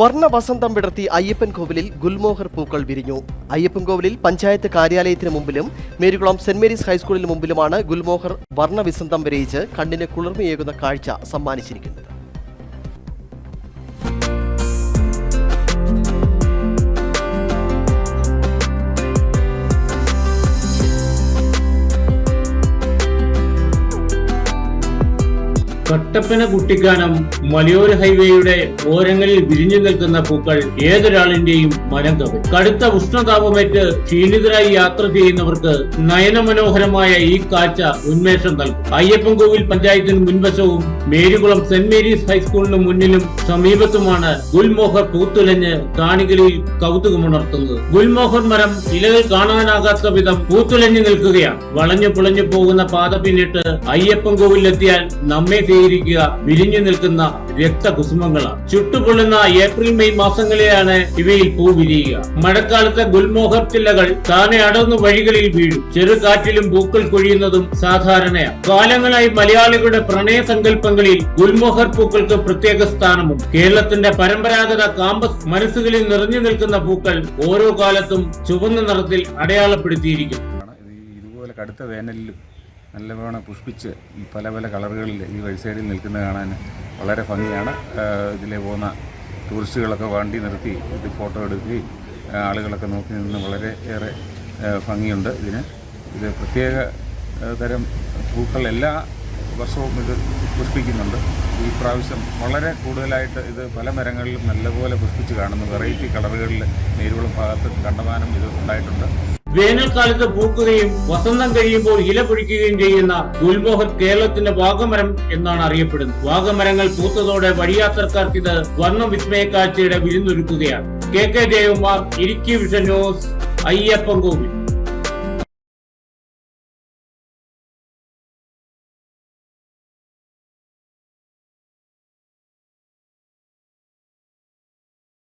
വർണ വസന്തം വിടർത്തി അയ്യപ്പൻ കോവിലിൽ ഗുൽമോഹർ പൂക്കൾ വിരിഞ്ഞു. അയ്യപ്പൻ കോവിലിൽ പഞ്ചായത്ത് കാര്യാലയത്തിന് മുമ്പിലും മേരികുളം സെന്റ് മേരീസ് ഹൈസ്കൂളിന് മുമ്പിലുമാണ് ഗുൽമോഹർ വർണ വിസന്തം വിരയിച്ച് കണ്ണിന് കുളിർമയേകുന്ന കാഴ്ച സമ്മാനിച്ചിരിക്കുന്നത്. കട്ടപ്പന കുട്ടിക്കാനം മലയോര ഹൈവേയുടെ ഓരങ്ങളിൽ വിരിഞ്ഞു നിൽക്കുന്ന പൂക്കൾ ഏതൊരാളിന്റെയും മനം കവി കടുത്ത ഉഷ്ണതാപമേറ്റ് ക്ഷീണിതരായി യാത്ര ചെയ്യുന്നവർക്ക് നയനമനോഹരമായ ഈ കാഴ്ച ഉന്മേഷം നൽകും. അയ്യപ്പൻകോവിൽ പഞ്ചായത്തിന് മുൻവശവും മേരികുളം സെന്റ് മേരീസ് ഹൈസ്കൂളിന് മുന്നിലും സമീപത്തുമാണ് ഗുൽമോഹർ പൂത്തുലഞ്ഞ് കാണികളിൽ കൗതുകമുണർത്തുന്നത്. ഗുൽമോഹർ മരം ഇലകൾ കാണാനാകാത്ത വിധം പൂത്തുലഞ്ഞു നിൽക്കുകയാണ്. വളഞ്ഞു പുളഞ്ഞു പോകുന്ന പാത പിന്നിട്ട് അയ്യപ്പൻകോവിലെത്തിയാൽ നമ്മെ സ്വീകരിക്കുക വിരിഞ്ഞു നിൽക്കുന്ന രക്തകുസുമങ്ങളാണ്. ചുട്ടുപൊള്ളുന്ന ഏപ്രിൽ മെയ് മാസങ്ങളിലാണ് ഇവയിൽ പൂ വിരിയുക. മഴക്കാലത്തെ ഗുൽമോഹർ ചില്ലകൾ താനെ അടർന്നു വഴികളിൽ വീഴും. ചെറുകാറ്റിലും പൂക്കൾ കൊഴിയുന്നതും സാധാരണയാണ്. കാലങ്ങളായി മലയാളികളുടെ പ്രണയ സങ്കല്പങ്ങളിൽ ഗുൽമോഹർ പൂക്കൾക്ക് പ്രത്യേക സ്ഥാനമുണ്ട്. കേരളത്തിന്റെ പരമ്പരാഗത കാമ്പസ് മനസ്സുകളിൽ നിറഞ്ഞു നിൽക്കുന്ന പൂക്കൾ ഓരോ കാലത്തും ചുവന്ന നിറത്തിൽ അടയാളപ്പെടുത്തിയിരിക്കും ഇതുപോലെ കടുത്ത വേനലിലും നല്ലവണ്ണം പുഷ്പിച്ച് ഈ പല പല കളറുകളിൽ ഈ വഴി സൈഡിൽ നിൽക്കുന്നത് കാണാൻ വളരെ ഭംഗിയാണ്. ഇതിലെ പോകുന്ന ടൂറിസ്റ്റുകളൊക്കെ വണ്ടി നിർത്തി ഇത് ഫോട്ടോ എടുക്കുകയും ആളുകളൊക്കെ നോക്കി നിന്ന് വളരെ ഏറെ ഭംഗിയുണ്ട് ഇതിന്. ഇത് പ്രത്യേക തരം പൂക്കൾ എല്ലാ വർഷവും ഇത് പുഷ്പിക്കുന്നുണ്ട്. ഈ പ്രാവശ്യം വളരെ കൂടുതലായിട്ട് ഇത് പല മരങ്ങളിലും നല്ലപോലെ പുഷ്പിച്ച് കാണുന്നു. വെറൈറ്റി കളറുകളിൽ നേരുവളം ഭാഗത്ത് കണ്ടമാനം ഇത് ഉണ്ടായിട്ടുണ്ട്. വേനൽക്കാലത്ത് പൂക്കുകയും വസന്തം കഴിയുമ്പോൾ ഇല പൊഴിക്കുകയും ചെയ്യുന്ന ഗുൽമോഹർ കേരളത്തിന്റെ വാഗമരം എന്നാണ് അറിയപ്പെടുന്നത്. വാഗമരങ്ങൾ പൂത്തതോടെ വഴിയാത്രക്കാർക്ക് ഇത് വർണം വിസ്മയ കാഴ്ചയുടെ വിരുന്നൊരുക്കുകയാണ്. K K Jayakumar Idukki vision news Ayyappan Kovil.